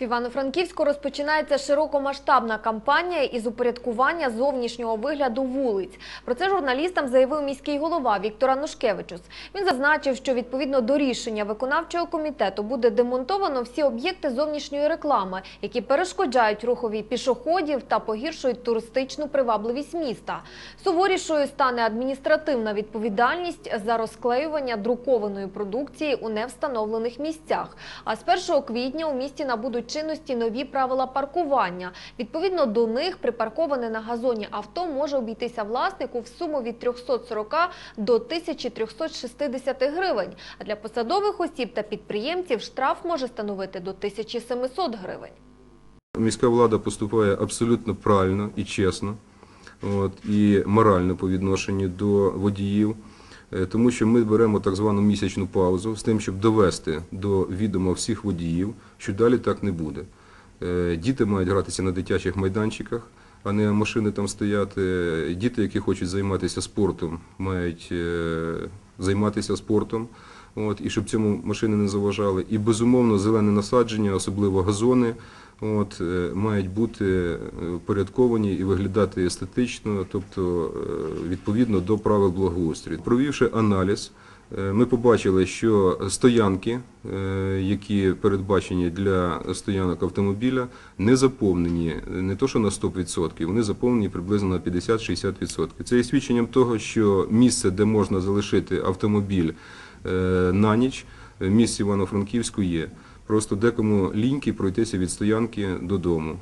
В Івано-Франківську розпочинається широкомасштабна кампанія із упорядкування зовнішнього вигляду вулиць. Про це журналістам заявив міський голова Віктор Анушкевичус. Він зазначив, що відповідно до рішення виконавчого комітету буде демонтовано всі об'єкти зовнішньої реклами, які перешкоджають рухові пішоходів та погіршують туристичну привабливість міста. Суворішою стане адміністративна відповідальність за розклеювання друкованої продукції у невстановлених місцях. А з 1 квітня у місті набудуть чинності нові правила паркування. Відповідно до них припарковане на газоні авто може обійтися власнику в суму від 340 до 1360 гривень. А для посадових осіб та підприємців штраф може становити до 1700 гривень. Міська влада поступає абсолютно правильно і чесно, от, і морально по відношенню до водіїв, тому що ми беремо так звану місячну паузу з тим, щоб довести до відома всіх водіїв, що далі так не буде. Е, Діти мають гратися на дитячих майданчиках, а не машини там стояти. Діти, які хочуть займатися спортом, мають е, займатися спортом. От, і щоб цьому машини не заважали. І безумовно зелене насадження, особливо газони, от, е, мають бути е, впорядковані і виглядати естетично, тобто е, відповідно до правил благоустрою. Провівши аналіз, е, ми побачили, що стоянки, е, які передбачені для стоянок автомобіля, не заповнені не то, що на 100%, вони заповнені приблизно на 50-60%. Це є свідченням того, що місце, де можна залишити автомобіль е, на ніч, в місті Івано-Франківську є. Просто декому ліньки пройтися від стоянки додому.